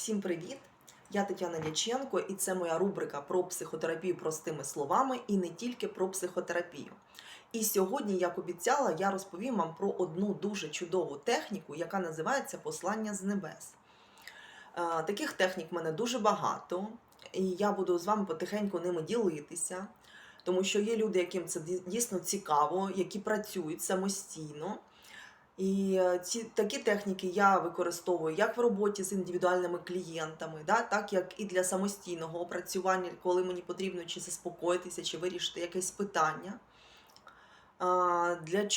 Всім привіт! Я Тетяна Дяченко, і це моя рубрика про психотерапію простими словами і не тільки про психотерапію. І сьогодні, як обіцяла, я розповім вам про одну дуже чудову техніку, яка називається послання з небес. Е, Таких технік в мене дуже багато, і я буду з вами потихеньку ними ділитися, тому що є люди, яким це дійсно цікаво, які працюють самостійно. І е, ці такі техніки я використовую як в роботі з індивідуальними клієнтами, да, так як і для самостійного опрацювання, коли мені потрібно чи заспокоїтися, чи вирішити якесь питання. Для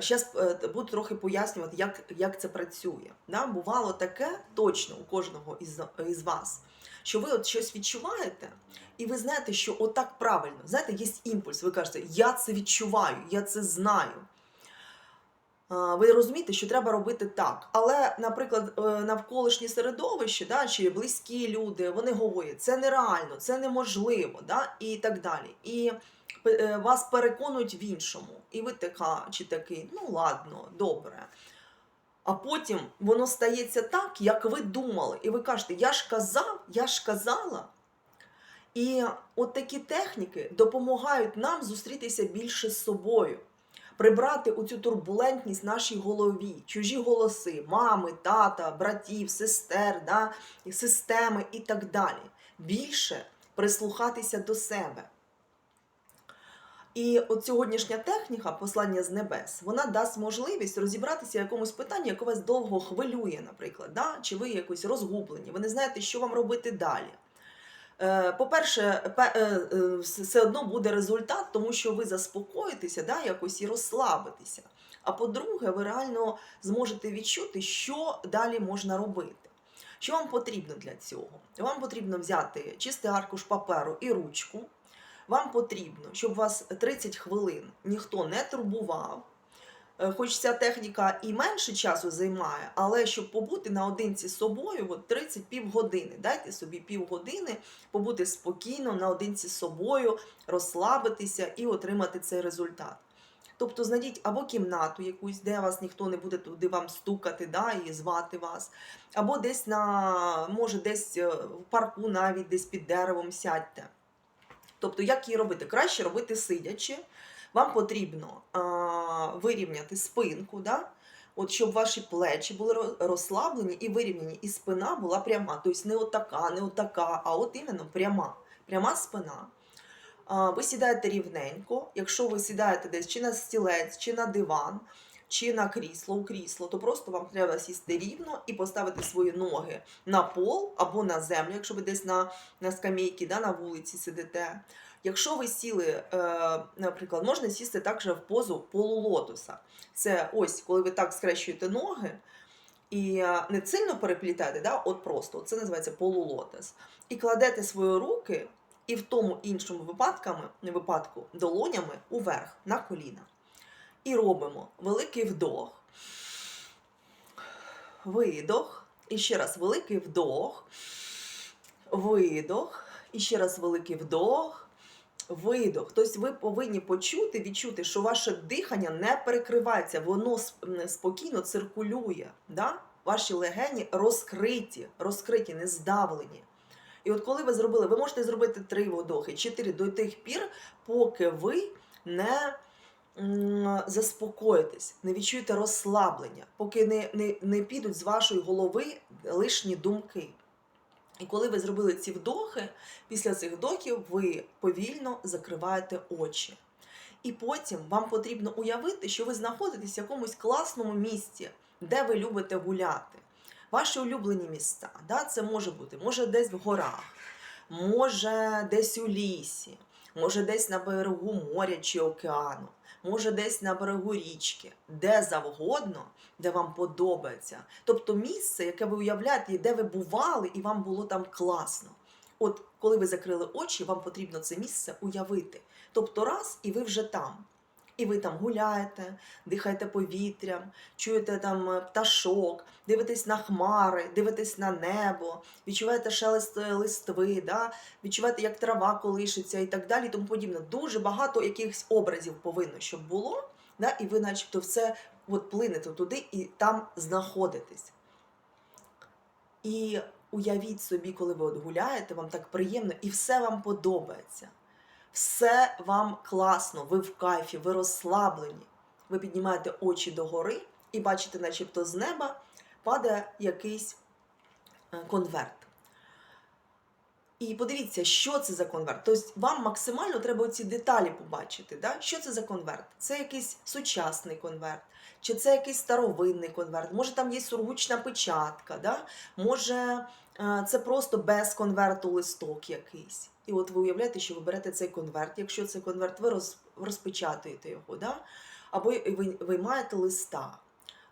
зараз буду трохи пояснювати, як, як це працює. Да? Бувало таке точно у кожного із, із вас, що ви от щось відчуваєте, і ви знаєте, що отак правильно. Знаєте, є імпульс. Ви кажете, я це відчуваю, я це знаю. Ви розумієте, що треба робити так. Але, наприклад, е, навколишнє середовище, да, чи близькі люди, вони говорять, це нереально, це неможливо, да, і так далі. І е, вас переконують в іншому. І ви така чи такий, ну ладно, добре. А потім воно стається так, як ви думали. І ви кажете, я ж казав, я ж казала. І от такі техніки допомагають нам зустрітися більше з собою, прибрати оцю турбулентність в нашій голові, чужі голоси, мами, тата, братів, сестер, да, системи і так далі. Більше прислухатися до себе. І от сьогоднішня техніка послання з небес вона дасть можливість розібратися в якомусь питанні, яке вас довго хвилює, наприклад, да? чи ви якось розгублені, ви не знаєте, що вам робити далі. Е, По-перше, пе- е, е, вс- все одно буде результат, тому що ви заспокоїтеся да, якось і розслабитеся. А по-друге, ви реально зможете відчути, що далі можна робити. Що вам потрібно для цього? Вам потрібно взяти чистий аркуш паперу і ручку. Вам потрібно, щоб вас 30 хвилин ніхто не турбував. Е, Хоч ця техніка і менше часу займає, але щоб побути наодинці з собою, от 30 півгодини. Дайте собі півгодини побути спокійно наодинці з собою, розслабитися і отримати цей результат. Тобто знайдіть або кімнату якусь, де вас ніхто не буде туди вам стукати да, і звати вас, або десь на, може, десь е, в парку навіть десь під деревом сядьте. Тобто, як її робити? Краще робити сидячи. Вам потрібно а, вирівняти спинку, да? от щоб ваші плечі були розслаблені і вирівняні, і спина була пряма. Тобто не отака, не отака, а от іменно пряма. Пряма спина. А, ви сідаєте рівненько. Якщо ви сідаєте десь чи на стілець, чи на диван, чи на крісло, у крісло, то просто вам треба сісти рівно і поставити свої ноги на пол або на землю, якщо ви десь на, на скамейці, да, на вулиці сидите. Якщо ви сіли, е, наприклад, можна сісти також в позу полулотоса. Це ось коли ви так скрещуєте ноги і е, не сильно переплітаєте, да, от просто це називається полулотос. І кладете свої руки, і в тому іншому випадками, випадку долонями уверх на коліна. І робимо великий вдох, видох, і ще раз великий вдох, видох, і ще раз великий вдох, видох. Тобто ви повинні почути, відчути, що ваше дихання не перекривається, воно спокійно циркулює. Да? Ваші легені розкриті, розкриті, не здавлені. І от коли ви зробили, ви можете зробити три вдохи, чотири до тих пір, поки ви не заспокоїтесь, не відчуєте розслаблення, поки не, не, не підуть з вашої голови лишні думки. І коли ви зробили ці вдохи, після цих вдохів ви повільно закриваєте очі. І потім вам потрібно уявити, що ви знаходитесь в якомусь класному місці, де ви любите гуляти. Ваші улюблені міста. Да? Це може бути, може десь в горах, може десь у лісі, може десь на берегу моря чи океану, може десь на берегу річки, де завгодно, де вам подобається. Тобто місце, яке ви уявляєте, де ви бували, і вам було там класно. От коли ви закрили очі, вам потрібно це місце уявити. Тобто раз, і ви вже там. І ви там гуляєте, дихаєте повітрям, чуєте там е, пташок, дивитесь на хмари, дивитесь на небо, відчуваєте шелест е, листви, да? відчуваєте, як трава колишиться і так далі, тому подібне. Дуже багато якихось образів повинно, щоб було, да? і ви, начебто, все от плинете туди і там знаходитесь. І уявіть собі, коли ви от гуляєте, вам так приємно і все вам подобається. Все вам класно, ви в кайфі, ви розслаблені. Ви піднімаєте очі догори і бачите, начебто з неба падає якийсь е, конверт. І подивіться, що це за конверт. Тобто вам максимально треба ці деталі побачити. Да? Що це за конверт? Це якийсь сучасний конверт, чи це якийсь старовинний конверт, може там є сургучна печатка, да? може е, це просто без конверту листок якийсь. І от ви уявляєте, що ви берете цей конверт, якщо це конверт, ви роз, розпечатуєте його, да? або ви виймаєте листа.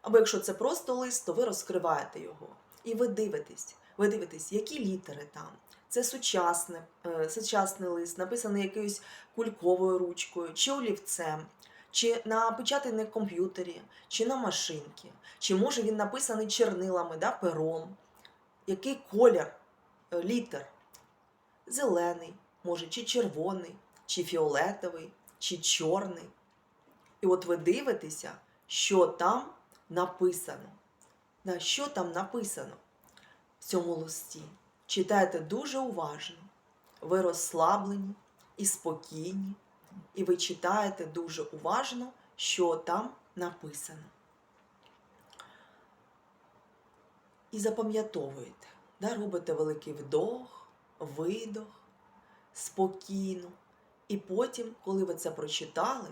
Або якщо це просто лист, то ви розкриваєте його. І ви дивитесь, ви дивитесь, які літери там. Це сучасне, е, сучасний лист, написаний якоюсь кульковою ручкою, чи олівцем, чи на комп'ютері, чи на машинці, чи може він написаний чернилами, да, пером. Який колір е, літер? Зелений, може, чи червоний, чи фіолетовий, чи чорний. І от ви дивитеся, що там написано. Да, що там написано в цьому листі. Читайте дуже уважно. Ви розслаблені і спокійні, і ви читаєте дуже уважно, що там написано. І запам'ятовуєте, да, робите великий вдох, видох, спокійно. І потім, коли ви це прочитали,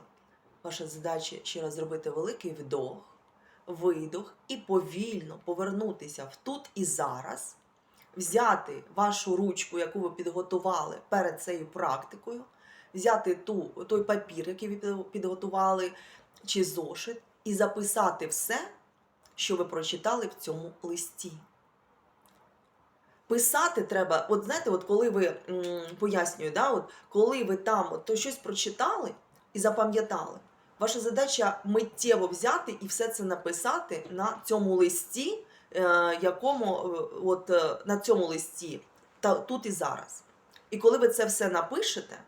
ваша задача ще раз зробити великий вдох, видох і повільно повернутися в тут і зараз взяти вашу ручку, яку ви підготували перед цією практикою, взяти ту, той папір, який ви підготували, чи зошит, і записати все, що ви прочитали в цьому листі. Писати треба, от знаєте, от коли ви пояснюю, да, от коли ви там от, то щось прочитали і запам'ятали, ваша задача миттєво взяти і все це написати на цьому листі, е, якому е, от е, на цьому листі, та тут і зараз. І коли ви це все напишете,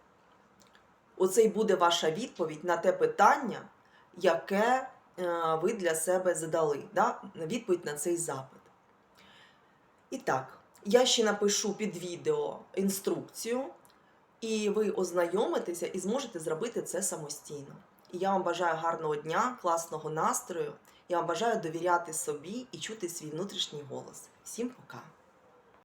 оце й буде ваша відповідь на те питання, яке ви для себе задали, да? відповідь на цей запит. І так, я ще напишу під відео інструкцію, і ви ознайомитеся і зможете зробити це самостійно. І я вам бажаю гарного дня, класного настрою. Я вам бажаю довіряти собі і чути свій внутрішній голос. Всім пока!